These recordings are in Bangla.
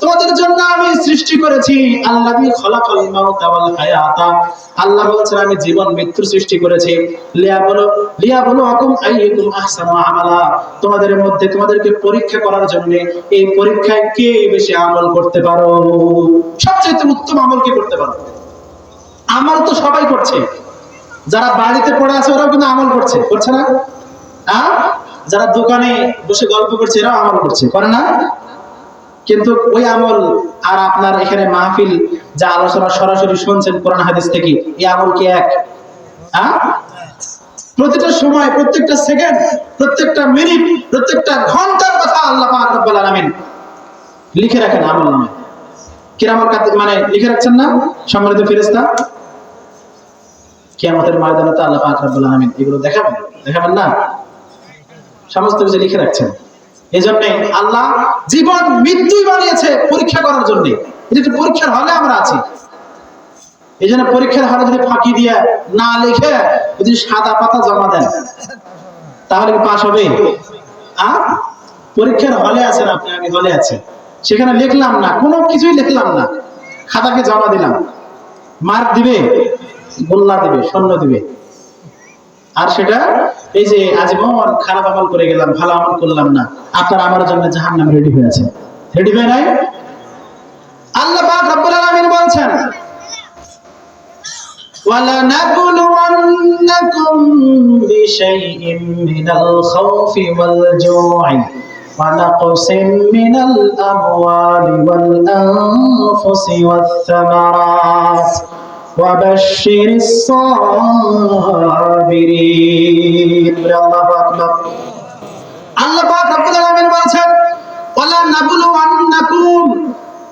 তোমাদের জন্য আমি সৃষ্টি করেছি। আল্লাযী খালাকাল মাউতা ওয়াল হায়াতা। আল্লাহ বলেছেন, আমি জীবন মৃত্যুর সৃষ্টি করেছি। লিয়াবলু লিয়াবলুয়াকুম আইয়ুকুম আহসানু আমালা। তোমাদের মধ্যে তোমাদেরকে পরীক্ষা করার জন্য এই পরীক্ষায় কে বেশি আমল করতে পারো? সবচেয়ে উত্তম আমল কে করতে পারো? আমল তো সবাই করছে। যারা বাড়িতে পড়ে আছে, ওরাও কিন্তু আমল করছে। করছে না? যারা দোকানে বসে গল্প করছে, এরাও আমল করছে। করে না? কিন্তু ওই আমল আর আপনার এখানে মাহফিল যা আলোচনা সরাসরি শুনছেন কোরআন হাদিস থেকে, এই আমল কি এক? প্রতিটা সময়, প্রত্যেকটা সেকেন্ড, প্রত্যেকটা মিনিট, প্রত্যেকটা ঘণ্টার কথা আল্লাহ রব্বুল আলামিন লিখে রাখেন আমল নামে। কিরামত কাতে- মানে লিখে রাখছেন না? সম্মানিত ফেরেশতা, কিয়ামতের ময়দানে তো আল্লাহ পাক রব্বুল আলামিন এগুলো দেখাবেন দেখাবেন না? সমস্ত কিছু লিখে রাখছেন। এই জন্য আল্লাহ জীবন, মৃত্যুই বানিয়েছে পরীক্ষা করার জন্য। এটা পরীক্ষার হলে আমরা আছি। এই জন্য পরীক্ষার হলে যদি ফাঁকি দিয়ে না লিখে যদি সাদা পাতা জমা দেন, তাহলে পাশ হবে? আ পরীক্ষার হলে আছেন আপনি আমি হলে আছি সেখানে লিখলাম না, কোনো কিছুই লিখলাম না। খাতাকে জমা দিলাম। মার্ক দিবে, গোল্লা দিবে শূন্য দিবে। আর সেটা এই যে আজীবন খারাপ আমল করে গেলাম ভালো আমল করলাম না আপনার আমার জন্য জাহান্নাম রেডি হয়ে আছে রেডি হয়ে নাই আল্লাহ পাক রব্বুল আলামিন বলছেন ولنبلونكم بشيء من الخوف والجوع ونقص من الأموال والأنفس والثمرات وبشر الصابرين الله أكبر আল্লাহ পাক রব্বুল আলামিন বলেন ওয়ালা নাবলু আন্নাকুম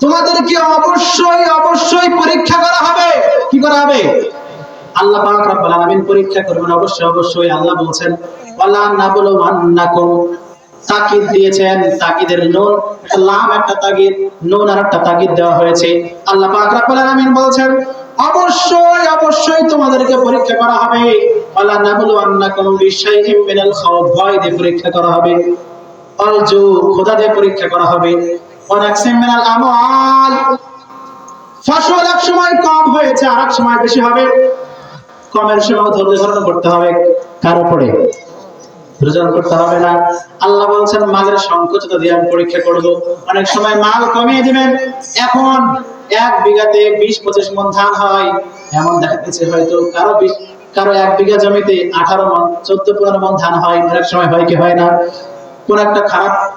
তোমাদেরকে অবশ্যই অবশ্যই পরীক্ষা করা হবে কি করা হবে আল্লাহ পাক রব্বুল আলামিন পরীক্ষা করবেন অবশ্যই অবশ্যই আল্লাহ বলছেন ওয়ালা নাবলু আন্নাকুম তাকিদ দিয়েছেন তাকিদের নুন একটা লাম একটা তাকিদ নুন আর একটা তাকিদ দেওয়া হয়েছে আল্লাহ পাক রব্বুল আলামিন বলছেন অবশ্যই অবশ্যই তোমাদেরকে পরীক্ষা করা হবে। ওয়ালা নাবলু আন্নাকুম বিশাইইম মিনাল খাওফ ভয় দিয়ে পরীক্ষা করা হবে। খোদা দিয়ে পরীক্ষা করা হবে। মিনাল আমওয়াল ফসল এক সময় কম হয়েছে আর এক সময় বেশি হবে। কমের সময় ধৈর্য ধারণ করতে হবে, কার উপরে ধৈর্য করতে হবে না। আল্লাহ বলছেন মালের সংকোচতা দিয়ে আমি পরীক্ষা করব। অনেক সময় মাল কমিয়ে দিবেন। এখন এক বিঘাতে বিশ, পঁচিশ মন ধান হয়। এমন দেখা গেছে হয়তো কারও বিশ, কারও এক বিঘা জমিতে আঠারো মন, চোদ্দ, পনেরো মন ধান হয়। অনেক সময় হয় কি হয় না? কোন একটা খারাপ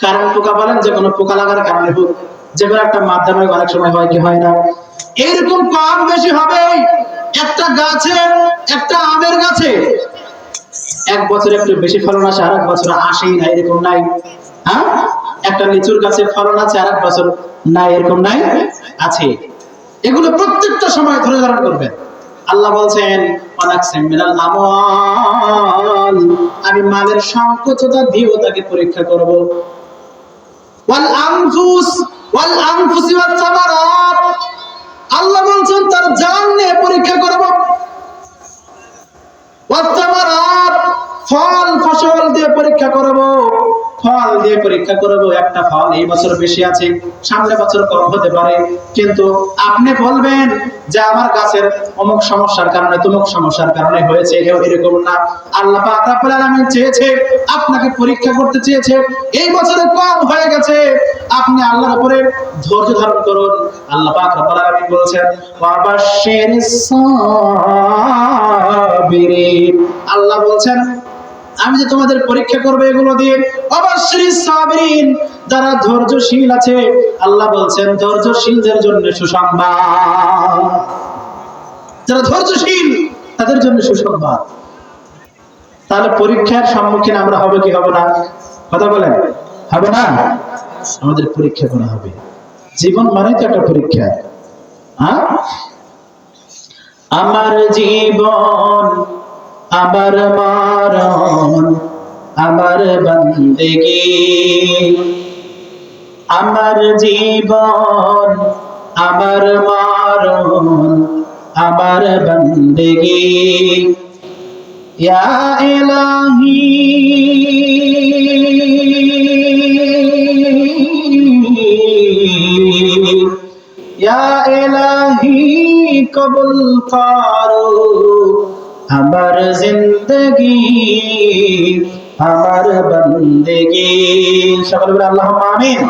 কারণ পোকা বলেন, যে কোনো পোকা লাগার কারণে হোক, যে কোনো একটা মাধ্যমে অনেক সময় হয় কি হয় না? এইরকম কম বেশি হবে একটা গাছে, একটা আমের গাছে। এক বছর একটু বেশি ফলন আসে আর এক বছর আসেই না, এরকম নাই। হ্যাঁ? একটা লিচুর গাছে ফলন আছে আর এক বছর নাই, এরকম নাই? আছে। এগুলো প্রত্যেকটা সময় ধরে ধারণ করবেন আল্লাহ বলছেন আমি মালের সংকোচতা দিয়েও তাকে পরীক্ষা করব। ওয়াল আনফুস, ওয়াল আনফুসি ওয়াস সামারাত। আল্লাহ বলছেন, তার জান নিয়ে পরীক্ষা করব। ওয়াত্তামারাত ফল, ফসল দিয়ে পরীক্ষা করব। দিয়ে পরীক্ষা করব, একটা ফল এই বছর বেশি আছে, সামনে বছর কম হতে পারে। কিন্তু আপনি বলবেন যে আমার গাছের অমুক সমস্যার কারণে, তমুক সমস্যার কারণে হয়েছে এরকম না। আল্লাহ রব্বুল আলামিন চেয়েছে, আপনাকে পরীক্ষা করতে চেয়েছে, এই বছরে কম হয়ে গেছে। আপনি আল্লাহর উপরে ধৈর্য ধারণ করুন। আল্লাহ পাক রব্বুল আলামিন আল্লাহ বলছেন আমি যে তোমাদের পরীক্ষা করবে এগুলো দিয়ে, অবশ্যই সাবিরিন, যারা ধৈর্যশীল আছে, আল্লাহ বলছেন ধৈর্যশীলদের জন্য সুসংবাদ। যারা ধৈর্যশীল, তাদের জন্য সুসংবাদ। তাহলে পরীক্ষার সম্মুখীন আমরা হবে কি হবে না? কথা বলেন, হবে না? আমাদের পরীক্ষা করা হবে। জীবন মানে তো একটা পরীক্ষা। আমার জীবন আমার মরণ আমার বন্দেগী। আমার জীবন, আমার মরণ, আমার বন্দেগী। ইয়া ইলাহি। ইয়া ইলাহি কবুল করো আমার জিন্দগি আমার বন্দেগি। সকল আল্লাহ আমিন।